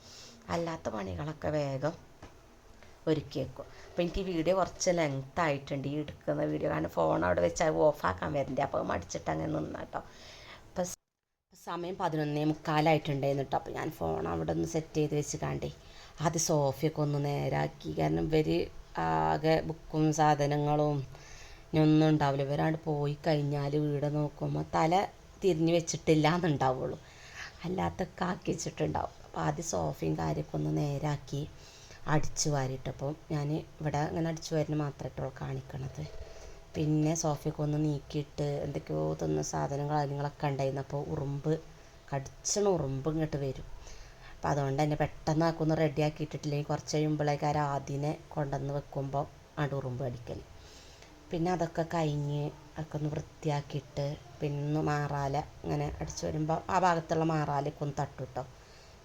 അല്ലാത്ത പണികളൊക്കെ വേഗം ഒരുക്കി വെക്കും അപ്പോൾ എനിക്ക് വീഡിയോ കുറച്ച് ലെങ്ത് ആയിട്ടുണ്ട് ഈ എടുക്കുന്ന വീഡിയോ. കാരണം ഫോൺ അവിടെ വെച്ച് അത് ഓഫാക്കാൻ വരണ്ടേ. അപ്പോൾ മടിച്ചിട്ട് അങ്ങനെ നിന്നാട്ടോ. സമയം പതിനൊന്നേ മുക്കാലായിട്ടുണ്ടായിരുന്നു കേട്ടോ അപ്പോൾ ഞാൻ ഫോൺ അവിടെ ഒന്ന് സെറ്റ് ചെയ്ത് വെച്ച് കണ്ടേ ആദ്യം സോഫയൊക്കെ ഒന്ന് നേരാക്കി. കാരണം ഇവർ ആകെ ബുക്കും സാധനങ്ങളും ഒന്നും ഉണ്ടാവില്ല ഇവരാണ്ട് പോയി കഴിഞ്ഞാൽ വീട് നോക്കുമ്പോൾ തല തിരിഞ്ഞു വെച്ചിട്ടില്ല എന്നുണ്ടാവുള്ളൂ അല്ലാത്തൊക്കെ ആക്കി വെച്ചിട്ടുണ്ടാവും. അപ്പോൾ ആദ്യം സോഫയും കാര്യമൊക്കെ ഒന്ന് നേരാക്കി അടിച്ചു വാരിയിട്ടപ്പം ഞാൻ ഇവിടെ അങ്ങനെ അടിച്ചു വാരിന് മാത്രമേ കേട്ടോ കാണിക്കണത്. പിന്നെ സോഫയൊക്കെ ഒന്ന് നീക്കിയിട്ട് എന്തൊക്കെയോ തിന്ന സാധനങ്ങൾ കാര്യങ്ങളൊക്കെ ഉണ്ടായിരുന്നു. അപ്പോൾ ഉറുമ്പ് കടിച്ചണ ഉറുമ്പ് ഇങ്ങോട്ട് വരും. അപ്പം അതുകൊണ്ട് തന്നെ പെട്ടെന്ന് ആക്കി ഒന്ന് ആക്കിയിട്ടില്ലെങ്കിൽ കുറച്ച് ആ ആദ്യനെ കൊണ്ടുവന്ന് വെക്കുമ്പോൾ ആണ്ട് ഉറുമ്പ് കടിക്കൽ. പിന്നെ അതൊക്കെ കഴിഞ്ഞ് ഒക്കെ ഒന്ന് വൃത്തിയാക്കിയിട്ട് പിന്നെ മാറാല ഇങ്ങനെ അടിച്ചു വരുമ്പോൾ ആ ഭാഗത്തുള്ള മാറാലൊക്കെ ഒന്ന് തട്ടും കേട്ടോ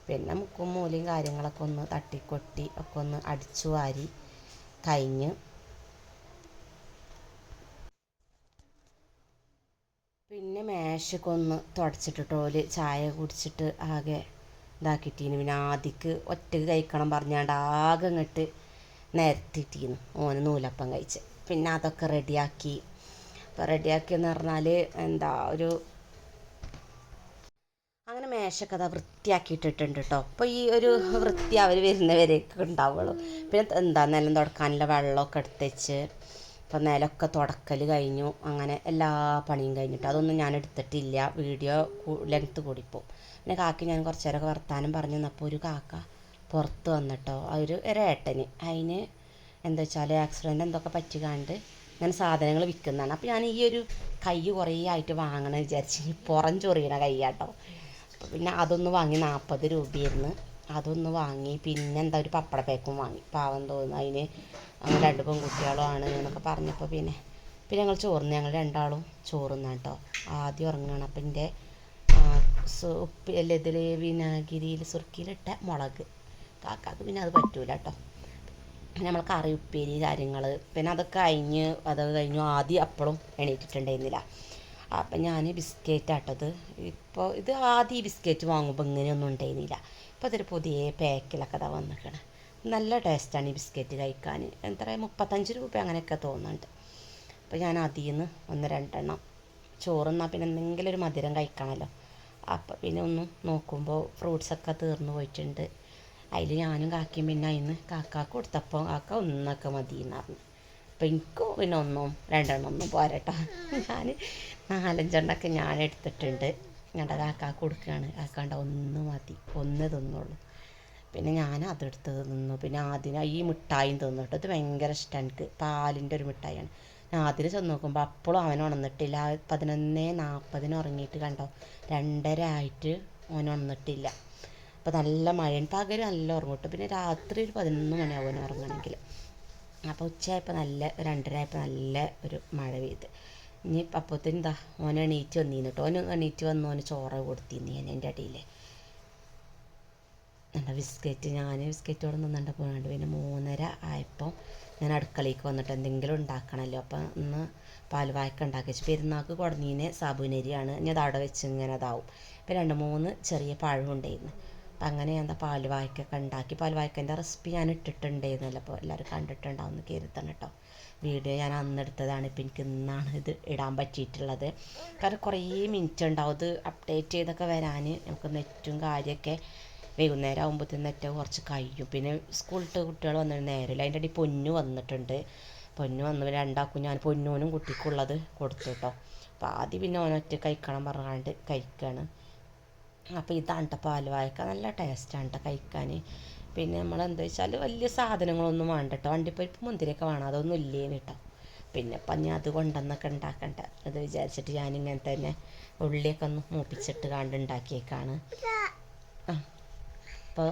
പിന്നെ മുക്കും മൂലയും കാര്യങ്ങളൊക്കെ ഒന്ന് തട്ടിക്കൊട്ടി ഒക്കെ ഒന്ന് അടിച്ചു വാരി കഴിഞ്ഞ് പിന്നെ മേശയൊക്കെ ഒന്ന് തുടച്ചിട്ടിട്ട് ഓൽ ചായ കുടിച്ചിട്ട് ആകെ ഇതാക്കിയിട്ടീന് പിന്നെ ആദിക്ക് ഒറ്റയ്ക്ക് കഴിക്കണം പറഞ്ഞാണ്ട് ആകെ ഇങ്ങോട്ട് നിരത്തിയിട്ടീന്ന് ഓന് നൂലപ്പം കഴിച്ച്. പിന്നെ അതൊക്കെ റെഡിയാക്കി. അപ്പോൾ റെഡിയാക്കിയെന്ന് പറഞ്ഞാൽ എന്താ ഒരു അങ്ങനെ മേശക്കഥ വൃത്തിയാക്കിയിട്ടിട്ടുണ്ട് കേട്ടോ അപ്പോൾ ഈ ഒരു വൃത്തി അവർ വരുന്നവരേക്ക് ഉണ്ടാവുള്ളൂ. പിന്നെ എന്താ നിലം തുടക്കാനുള്ള വെള്ളമൊക്കെ എടുത്തുവെച്ച് അപ്പോൾ നിലമൊക്കെ തുടക്കൽ കഴിഞ്ഞു. അങ്ങനെ എല്ലാ പണിയും കഴിഞ്ഞിട്ട് അതൊന്നും ഞാൻ എടുത്തിട്ടില്ല. വീഡിയോ ലെങ്ത്ത് കൂടിപ്പോവും പിന്നെ കാക്കി ഞാൻ കുറച്ച് നേരമൊക്കെ വർത്താനം പറഞ്ഞു. നിന്നപ്പോൾ ഒരു കാക്ക പുറത്ത് വന്നിട്ടോ. ഒരു ഒരു ഏട്ടന് അതിന് എന്താ വെച്ചാൽ ആക്സിഡന്റ് എന്തൊക്കെ പറ്റിക്കാണ്ട് ഞാൻ സാധനങ്ങൾ വിൽക്കുന്നതാണ് അപ്പോൾ ഞാൻ ഈ ഒരു കൈ കുറേ ആയിട്ട് വാങ്ങണമെന്ന് വിചാരിച്ച് പുറം ചൊറിയണ കൈ അപ്പോൾ പിന്നെ അതൊന്ന് വാങ്ങി നാൽപ്പത് രൂപയായിരുന്നു. അതൊന്ന് വാങ്ങി. പിന്നെ എന്താ ഒരു പപ്പട പേക്കും വാങ്ങി. പാവം തോന്നുന്നു. അതിന് അങ്ങനെ രണ്ട് പെൺകുട്ടികളും ആണ് എന്നൊക്കെ പറഞ്ഞപ്പോൾ പിന്നെ പിന്നെ ഞങ്ങൾ ചോറുന്നു ഞങ്ങൾ രണ്ടാളും ചോറുന്ന കേട്ടോ ആദ്യം ഉറങ്ങണം. അപ്പം എന്റെ ഉപ്പ് അല്ല ഇതിൽ വിനാഗിരിയിൽ സുർക്കിയിലിട്ട മുളക്. കാക്കാക്ക് പിന്നെ അത് പറ്റൂല കേട്ടോ പിന്നെ നമ്മൾ കറി ഉപ്പേരി കാര്യങ്ങൾ പിന്നെ അതൊക്കെ കഴിഞ്ഞ് അതൊക്കെ കഴിഞ്ഞു. ആദ്യം അപ്പോഴും എണീറ്റിട്ടുണ്ടായിരുന്നില്ല. അപ്പം ഞാൻ ബിസ്ക്കറ്റ് ആട്ടത് ഇപ്പോൾ ഇത് ആദ്യം ബിസ്ക്കറ്റ് വാങ്ങുമ്പോൾ ഇങ്ങനെയൊന്നും ഉണ്ടായിരുന്നില്ല. ഇപ്പോൾ അതൊരു പുതിയ പാക്കിലൊക്കെ അതാ വന്നിരിക്കണം. നല്ല ടേസ്റ്റാണ് ഈ ബിസ്ക്കറ്റ് കഴിക്കാൻ. എത്ര? മുപ്പത്തഞ്ച് രൂപ അങ്ങനെയൊക്കെ തോന്നുന്നുണ്ട്. അപ്പോൾ ഞാൻ അതിൽ നിന്ന് ഒന്ന് രണ്ടെണ്ണം ചോറുന്നാൽ പിന്നെ എന്തെങ്കിലും ഒരു മധുരം കഴിക്കണമല്ലോ. അപ്പം പിന്നെ ഒന്ന് നോക്കുമ്പോൾ ഫ്രൂട്ട്സൊക്കെ തീർന്നു പോയിട്ടുണ്ട്. അതിൽ ഞാനും കാക്കയും പിന്നെ അതിന് കാക്കാക്ക് കൊടുത്തപ്പോൾ കാക്ക ഒന്നൊക്കെ മതി എന്ന് പറഞ്ഞു. അപ്പം എനിക്കും പിന്നെ ഒന്നും രണ്ടെണ്ണം ഒന്നും പോരട്ടോ. ഞാൻ നാലഞ്ചെണ്ണമൊക്കെ ഞാൻ എടുത്തിട്ടുണ്ട്. ഞങ്ങളുടെ കാക്കാക്ക് കൊടുക്കുകയാണ് കാക്കാണ്ട ഒന്ന് മതി. ഒന്ന് തിന്നുള്ളൂ പിന്നെ ഞാൻ അതെടുത്ത് തിന്നു. പിന്നെ ആദ്യം ഈ മിഠായും തിന്നു കേട്ടോ. ഇത് ഭയങ്കര ഇഷ്ടമാണ് എനിക്ക്. പാലിന്റെ ഒരു മിഠായിയാണ്. ഞാൻ ആദ്യം ചെന്ന് നോക്കുമ്പോൾ അപ്പോഴും അവൻ ഉണർന്നിട്ടില്ല. പതിനൊന്ന് നാൽപ്പതിന് ഉറങ്ങിയിട്ട് കണ്ടോ? രണ്ടര ആയിട്ട് അവൻ ഉണർന്നിട്ടില്ല. അപ്പോൾ നല്ല മഴയാണ്. പകൽ നല്ല ഉറങ്ങും കേട്ടോ. പിന്നെ രാത്രി ഒരു പതിനൊന്ന് മണിയാവും അവൻ ഉറങ്ങണമെങ്കിൽ അപ്പോൾ ഉച്ചയായപ്പോൾ നല്ല രണ്ടരയായപ്പോൾ നല്ല ഒരു മഴ പെയ്ത്. ഇനി അപ്പോഴത്തേന് എന്താ? ഓൻ എണീറ്റ് വന്നീന്ന് കേട്ടോ ഓന് എണീറ്റ് വന്ന് ഓന് ചോറ് കൊടുത്തിന്ന് ഞാൻ എന്റെ അടിയിൽ എന്താ ബിസ്ക്കറ്റ്. ഞാൻ ബിസ്ക്കറ്റ് അവിടെ നിന്നുണ്ട് പോകാണ്ട് പിന്നെ മൂന്നര ആയപ്പോൾ ഞാൻ അടുക്കളയ്ക്ക് വന്നിട്ട് എന്തെങ്കിലും ഉണ്ടാക്കണമല്ലോ അപ്പം ഇന്ന് പാൽവായ്ക്ക ഉണ്ടാക്കി വെച്ച്. പെരുന്നാൾക്ക് കുടഞ്ഞീനെ സാബുനരിയാണ്. ഇനി അത് അവിടെ വെച്ച് ഇങ്ങനെ അതാവും ഇപ്പം രണ്ട് മൂന്ന് ചെറിയ പഴം ഉണ്ടായിരുന്നു അപ്പം അങ്ങനെ എന്താ പാൽവായ്ക്കൊക്കെ ഉണ്ടാക്കി. പാൽവായ്ക്കന്റെ റെസിപ്പി ഞാൻ ഇട്ടിട്ടുണ്ടായിരുന്നല്ലോ. അപ്പോൾ എല്ലാവരും കണ്ടിട്ടുണ്ടാവും എന്ന് കരുതണം കേട്ടോ. വീഡിയോ ഞാൻ അന്ന് എടുത്തതാണ്. ഇപ്പം എനിക്ക് ഇന്നാണ് ഇത് ഇടാൻ പറ്റിയിട്ടുള്ളത്. കാരണം കുറേ മിനിറ്റ് ഉണ്ടാവും. ഇത് അപ്ഡേറ്റ് ചെയ്തൊക്കെ വരാൻ. നമുക്ക് നെറ്റും കാര്യമൊക്കെ വൈകുന്നേരം ആകുമ്പോഴത്തേന് നെറ്റ് കുറച്ച് കഴിയും. പിന്നെ സ്കൂളിലത്തെ കുട്ടികൾ വന്നിട്ട് നേരമില്ല. അതിന്റെ അടി പൊന്നു വന്നിട്ടുണ്ട്. പൊന്നു വന്ന് രണ്ടാക്കും ഞാൻ പൊന്നൂനും കുട്ടിക്കുള്ളത് കൊടുത്തു കേട്ടോ. അപ്പോൾ ആദ്യം പിന്നെ ഓനൊറ്റ കഴിക്കണം പറഞ്ഞാണ്ട് കഴിക്കുകയാണ്. അപ്പോൾ ഇതാണ് കേട്ടോ പാൽവായക്ക നല്ല ടേസ്റ്റാണ് കേട്ടോ കഴിക്കാൻ. പിന്നെ നമ്മൾ എന്താ വെച്ചാൽ വലിയ സാധനങ്ങളൊന്നും വേണ്ട കേട്ടോ വണ്ടിപ്പരിപ്പ് മുന്തിരിയൊക്കെ വേണം. അതൊന്നും ഇല്ലേന്ന് കേട്ടോ പിന്നെ ഇപ്പം ഞാൻ അത് കൊണ്ടുവന്നൊക്കെ ഉണ്ടാക്കണ്ട അത് വിചാരിച്ചിട്ട് ഞാനിങ്ങനെ തന്നെ ഉള്ളിയൊക്കെ ഒന്ന് മൂപ്പിച്ചിട്ട് കണ്ട് ഉണ്ടാക്കിയേക്കാണ് അപ്പോൾ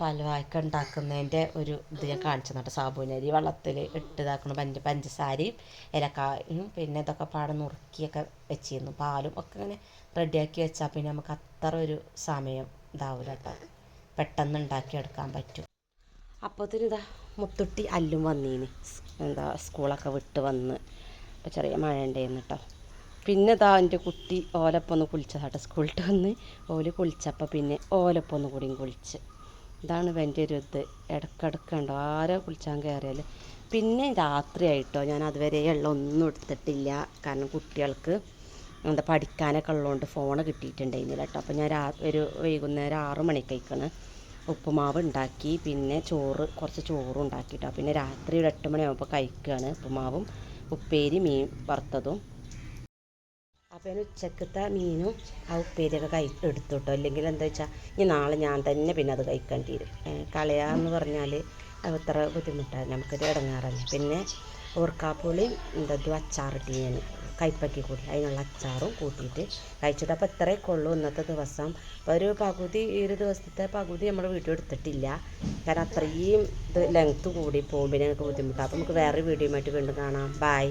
പാൽവായ്ക്ക ഉണ്ടാക്കുന്നതിന്റെ ഒരു ഇത് ഞാൻ കാണിച്ചു കേട്ടോ സാബുനരി വെള്ളത്തിൽ ഇട്ട് ഇതാക്കണം പഞ്ച പഞ്ചസാരയും ഇലക്കായും പിന്നെ ഇതൊക്കെ പാടെ നുറുക്കിയൊക്കെ വെച്ചിരുന്നു. പാലും ഒക്കെ ഇങ്ങനെ റെഡിയാക്കി വെച്ചാൽ പിന്നെ നമുക്ക് അത്ര ഒരു സമയം ഇതാവില്ല കേട്ടോ. പെട്ടെന്ന് ഉണ്ടാക്കിയെടുക്കാൻ പറ്റും. അപ്പോഴത്തേന് ഇതാ മുത്തുട്ടി അല്ലും വന്നീന്. എന്താ സ്കൂളൊക്കെ വിട്ട് വന്ന്. അപ്പോൾ ചെറിയ മഴ ഉണ്ടായിരുന്നു കേട്ടോ. പിന്നെ ഇതാ എന്റെ കുട്ടി ഓലപ്പൊന്ന് കുളിച്ചതാട്ടോ സ്കൂളിട്ട് വന്ന്. ഓൽ കുളിച്ചപ്പോൾ പിന്നെ ഓലപ്പൊന്ന് കൂടിയും കുളിച്ച്. ഇതാണ് എന്റെ ഒരു ഇത്. ഇടക്കിടക്ക് ഉണ്ടോ ആരോ കുളിച്ചാൻ കയറിയാൽ പിന്നെ രാത്രിയായിട്ടോ ഞാൻ അതുവരെ ഉള്ള ഒന്നും എടുത്തിട്ടില്ല. കാരണം കുട്ടികൾക്ക് എന്താ പഠിക്കാനൊക്കെ ഉള്ളതുകൊണ്ട് ഫോണ് കിട്ടിയിട്ടുണ്ടായിരുന്നില്ല കേട്ടോ. അപ്പോൾ ഞാൻ രാ ഒരു വൈകുന്നേരം ആറ് മണിക്കേക്കാണ് ഉപ്പുമാവ് ഉണ്ടാക്കി. പിന്നെ ചോറ് കുറച്ച് ചോറും ഉണ്ടാക്കിട്ടോ പിന്നെ രാത്രി ഒരു എട്ട് മണിയാകുമ്പോൾ കഴിക്കുകയാണ് ഉപ്പുമാവും ഉപ്പേരി മീൻ വറുത്തതും. അപ്പോൾ ഞാൻ ഉച്ചക്കത്തെ മീനും ആ ഉപ്പേരിയൊക്കെ കൈ എടുത്തു കേട്ടോ അല്ലെങ്കിൽ എന്താ വെച്ചാൽ ഇനി നാളെ ഞാൻ തന്നെ പിന്നെ അത് കഴിക്കേണ്ടി വരും. കളയാന്ന് പറഞ്ഞാൽ അത് അത്ര ബുദ്ധിമുട്ടാണ് നമുക്കൊരു ഇടങ്ങാറല്ലേ. പിന്നെ ഓർക്കാപ്പുളിയും എന്തോ ഇതും അച്ചാറിട്ട് ഞാൻ കൈപ്പക്കി കൂടി. അതിനുള്ള അച്ചാറും കൂട്ടിയിട്ട് കഴിച്ചിട്ട് അപ്പോൾ ഇത്രയൊക്കെ ഉള്ളൂ ഇന്നത്തെ ദിവസം. അപ്പോൾ ഒരു പകുതി ഈ ഒരു ദിവസത്തെ പകുതി നമ്മൾ വീഡിയോ എടുത്തിട്ടില്ല. കാരണം അത്രയും ഇത് ലെങ്ത്ത് കൂടി പോകുമ്പോൾ ഞങ്ങൾക്ക് ബുദ്ധിമുട്ടാണ് അപ്പോൾ നമുക്ക് വേറെ വീഡിയോ ആയിട്ട് വീണ്ടും കാണാം. ബൈ